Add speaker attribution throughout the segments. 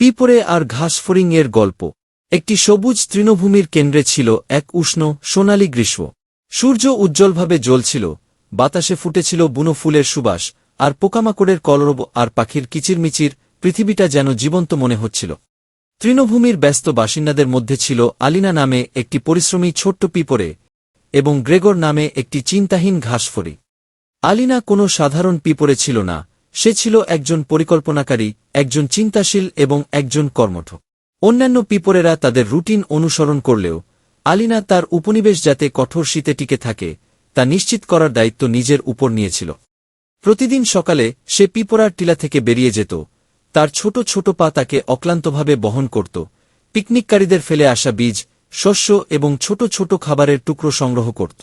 Speaker 1: পিপরে আর ঘাসফড়িং এর গল্প। একটি সবুজ তৃণভূমির কেন্দ্রে ছিল এক উষ্ণ, সোনালী গ্রীষ্ম। সূর্য উজ্জ্বলভাবে জ্বলছিল, বাতাসে ফুটেছিল বুনো ফুলের সুবাস, আর পোকামাকড়ের কলরব আর পাখির কিচিরমিচির পৃথিবীটা যেন জীবন্ত মনে হচ্ছিল। তৃণভূমির ব্যস্ত বাসিন্দাদের মধ্যে ছিল আলিনা নামে একটি পরিশ্রমী ছোট্ট পিপরে এবং গ্রেগর নামে একটি চিন্তাহীন ঘাসফড়ি। আলিনা কোনো সাধারণ পিপরে ছিল না সে ছিল একজন পরিকল্পনাকারী, একজন চিন্তাশীল এবং একজন কর্মঠ। অন্যান্য পিপরেরা তাদের রুটিন অনুসরণ করলেও, আলিনা তার উপনিবেশ যাতে কঠোর শীতে টিকে থাকে, তা নিশ্চিত করার দায়িত্ব নিজের উপর নিয়েছিল। প্রতিদিন সকালে সে পিপরার টিলা থেকে বেরিয়ে যেত, তার ছোট ছোট পা তাকে অক্লান্তভাবে বহন করত, পিকনিককারীদের ফেলে আসা বীজ, শস্য এবং ছোট ছোট খাবারের টুকরো সংগ্রহ করত।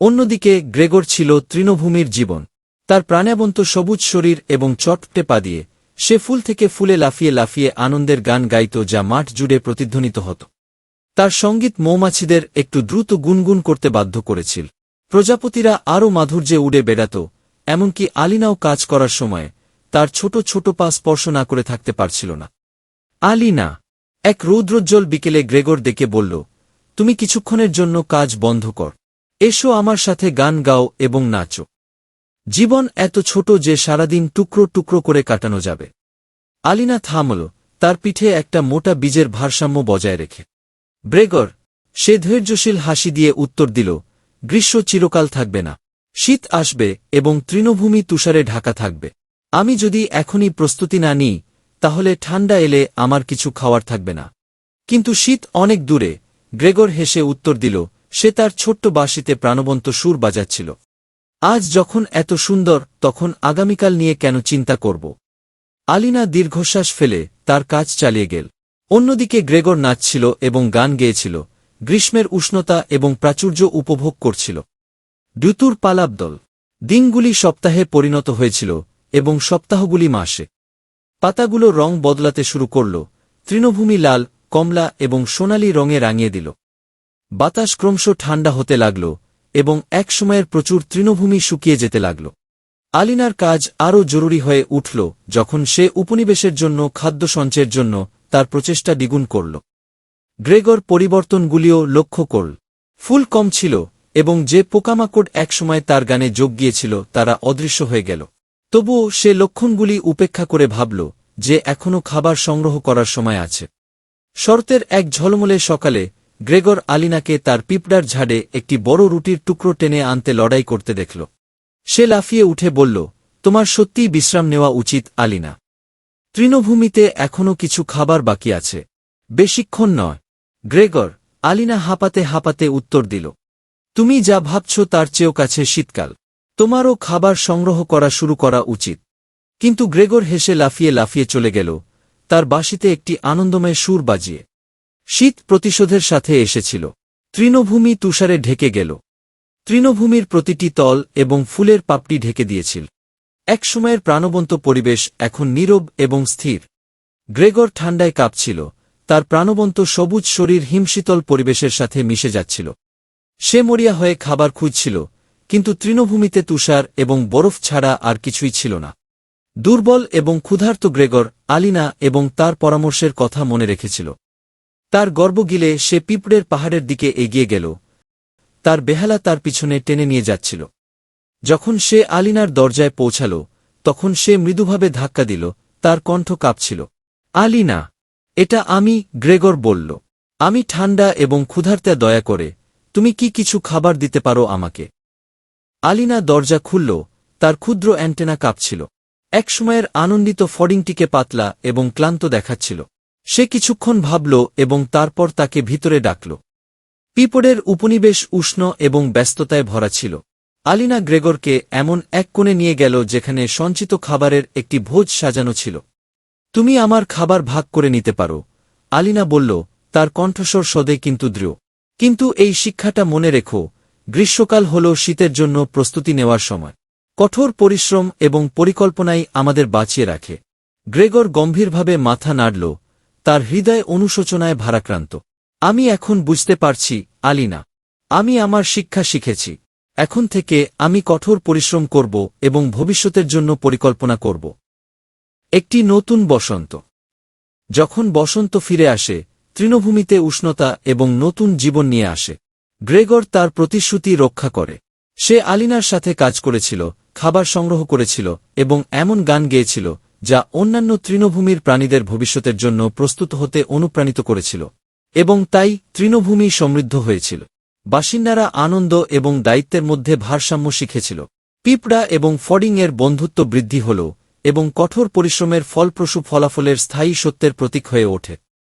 Speaker 1: অন্যদিকে গ্রেগর ছিল তৃণভূমির জীবন। তার প্রাণাবন্ত সবুজ শরীর এবং চটপটে পা দিয়ে, সে ফুল থেকে ফুলে লাফিয়ে লাফিয়ে আনন্দের গান গাইত যা মাঠ জুড়ে প্রতিধ্বনিত হতো। তার সংগীত মৌমাছিদের একটু দ্রুত গুনগুন করতে বাধ্য করেছিল। প্রজাপতিরা আরও মাধুর্যে উড়ে বেড়াত, এমনকি আলিনাও কাজ করার সময় তার ছোট ছোট পা স্পর্শ না করে থাকতে পারছিল না। আলিনা, এক রৌদ্রোজ্জ্বল বিকেলে গ্রেগর ডেকে বলল, তুমি কিছুক্ষণের জন্য কাজ বন্ধ কর। এসো আমার সাথে গান গাও এবং নাচো। জীবন এত ছোট যে সারাদিন টুকরো টুকরো করে কাটানো যাবে। আলিনা থামল, তার পিঠে একটা মোটা বীজের ভারসাম্য বজায় রেখে। ব্রেগর, সে ধৈর্যশীল হাসি দিয়ে উত্তর দিল, গ্রীষ্ম চিরকাল থাকবে না। শীত আসবে এবং তৃণভূমি তুষারে ঢাকা থাকবে। আমি যদি এখনই প্রস্তুতি না নিই, তাহলে ঠান্ডা এলে আমার কিছু খাওয়ার থাকবে না। কিন্তু শীত অনেক দূরে, গ্রেগর হেসে উত্তর দিল, সে তার ছোট্ট বাঁশিতে প্রাণবন্ত সুর বাজাচ্ছিল। আজ যখন এত সুন্দর, তখন আগামীকাল নিয়ে কেন চিন্তা করব? আলিনা দীর্ঘশ্বাস ফেলে তার কাজ চালিয়ে গেল। অন্যদিকে গ্রেগর নাচছিল এবং গান গেয়েছিল, গ্রীষ্মের উষ্ণতা এবং প্রাচুর্য উপভোগ করছিল। দ্যুতুর পালাবদল। দিনগুলি সপ্তাহে পরিণত হয়েছিল এবং সপ্তাহগুলি মাসে। পাতাগুলো রং বদলাতে শুরু করল, তৃণভূমি লাল, কমলা এবং সোনালি রঙে রাঙিয়ে দিল। বাতাস ক্রমশ ঠান্ডা হতে লাগল এবং এক সময়ের প্রচুর তৃণভূমি শুকিয়ে যেতে লাগল। আলিনার কাজ আরও জরুরি হয়ে উঠল যখন সে উপনিবেশের জন্য, খাদ্য সঞ্চয়ের জন্য তার প্রচেষ্টা দ্বিগুণ করল। গ্রেগর পরিবর্তনগুলিও লক্ষ্য করল। ফুল কম ছিল এবং যে পোকামাকড় একসময় তার গানে যোগ গিয়েছিল তারা অদৃশ্য হয়ে গেল। তবুও সে লক্ষণগুলি উপেক্ষা করে ভাবল যে এখনও খাবার সংগ্রহ করার সময় আছে। শর্তের এক ঝলমলে সকালে গ্রেগর আলিনাকে তার পিঁপড়ার ঝাড়ে একটি বড় রুটির টুকরো টেনে আনতে লড়াই করতে দেখল। সে লাফিয়ে উঠে বলল, তোমার সত্যিই বিশ্রাম নেওয়া উচিত, আলিনা। তৃণভূমিতে এখনও কিছু খাবার বাকি আছে। বেশিক্ষণ নয়। গ্রেগর আলিনা হাঁপাতে হাঁপাতে উত্তর দিল, তুমি যা ভাবছ তার চেয়েও কাছে শীতকাল। তোমারও খাবার সংগ্রহ করা শুরু করা উচিত। কিন্তু গ্রেগর হেসে লাফিয়ে লাফিয়ে চলে গেল, তার বাঁশিতে একটি আনন্দময় সুর বাজিয়ে। শীত প্রতিশোধের সাথে এসেছিল। তৃণভূমি তুষারে ঢেকে গেল। তৃণভূমির প্রতিটি তল এবং ফুলের পাপটি ঢেকে দিয়েছিল। এক সময়ের প্রাণবন্ত পরিবেশ এখন নীরব এবং স্থির। গ্রেগর ঠান্ডায় কাঁপছিল, তার প্রাণবন্ত সবুজ শরীর হিমশীতল পরিবেশের সাথে মিশে যাচ্ছিল। সে মরিয়া হয়ে খাবার খুঁজছিল, কিন্তু তৃণভূমিতে তুষার এবং বরফ ছাড়া আর কিছুই ছিল না। দুর্বল এবং ক্ষুধার্ত গ্রেগর, আলিনা এবং তার পরামর্শের কথা মনে রেখেছিল। তার গর্ব গিলে সে পিঁপড়ের পাহাড়ের দিকে এগিয়ে গেল। তার বেহালা তার পিছনে টেনে নিয়ে যাচ্ছিল। যখন সে আলিনার দরজায় পৌঁছাল, তখন সে মৃদুভাবে ধাক্কা দিল, তার কণ্ঠ কাঁপছিল। আলিনা, এটা আমি গ্রেগর বলল। আমি ঠান্ডা এবং ক্ষুধার্তে দয়া করে, তুমি কি কিছু খাবার দিতে পারো আমাকে? আলিনা দরজা খুলল, তার ক্ষুদ্র অ্যান্টেনা কাঁপছিল। একসময়ের আনন্দিত ফডিংটিকে পাতলা এবং ক্লান্ত দেখাচ্ছিল। সে কিছুক্ষণ ভাবল এবং তারপর তাকে ভিতরে ডাকল। পিপড়ের উপনিবেশ উষ্ণ এবং ব্যস্ততায় ভরা ছিল। আলিনা গ্রেগরকে এমন এক কোণে নিয়ে গেল যেখানে সঞ্চিত খাবারের একটি ভোজ সাজানো ছিল। তুমি আমার খাবার ভাগ করে নিতে পারো আলিনা বলল, তার কণ্ঠস্বর সদে কিন্তু দৃঢ়। কিন্তু এই শিক্ষাটা মনে রেখো, গ্রীষ্মকাল হল শীতের জন্য প্রস্তুতি নেওয়ার সময়। কঠোর পরিশ্রম এবং পরিকল্পনাই আমাদের বাঁচিয়ে রাখে। গ্রেগর গম্ভীরভাবে মাথা নাড়ল তার হৃদয় অনুশোচনায় ভারাক্রান্ত। আমি এখন বুঝতে পারছি, আলিনা। আমি আমার শিক্ষা শিখেছি। এখন থেকে আমি কঠোর পরিশ্রম করব এবং ভবিষ্যতের জন্য পরিকল্পনা করব। একটি নতুন বসন্ত। যখন বসন্ত ফিরে আসে, তৃণভূমিতে উষ্ণতা এবং নতুন জীবন নিয়ে আসে। গ্রেগর তার প্রতিশ্রুতি রক্ষা করে। সে আলিনার সাথে কাজ করেছিল, খাবার সংগ্রহ করেছিল এবং এমন গান গেয়েছিল যা অন্যান্য তৃণভূমির প্রাণীদের ভবিষ্যতের জন্য প্রস্তুত হতে অনুপ্রাণিত করেছিল, এবং তাই তৃণভূমি সমৃদ্ধ হয়েছিল। বাসিন্দারা আনন্দ এবং দায়িত্বের মধ্যে ভারসাম্য শিখেছিল। পিপড়া এবং ফডিংয়ের বন্ধুত্ব বৃদ্ধি হল এবং কঠোর পরিশ্রমের ফলপ্রসূ ফলাফলের স্থায়ী সত্যের প্রতীক হয়ে ওঠে।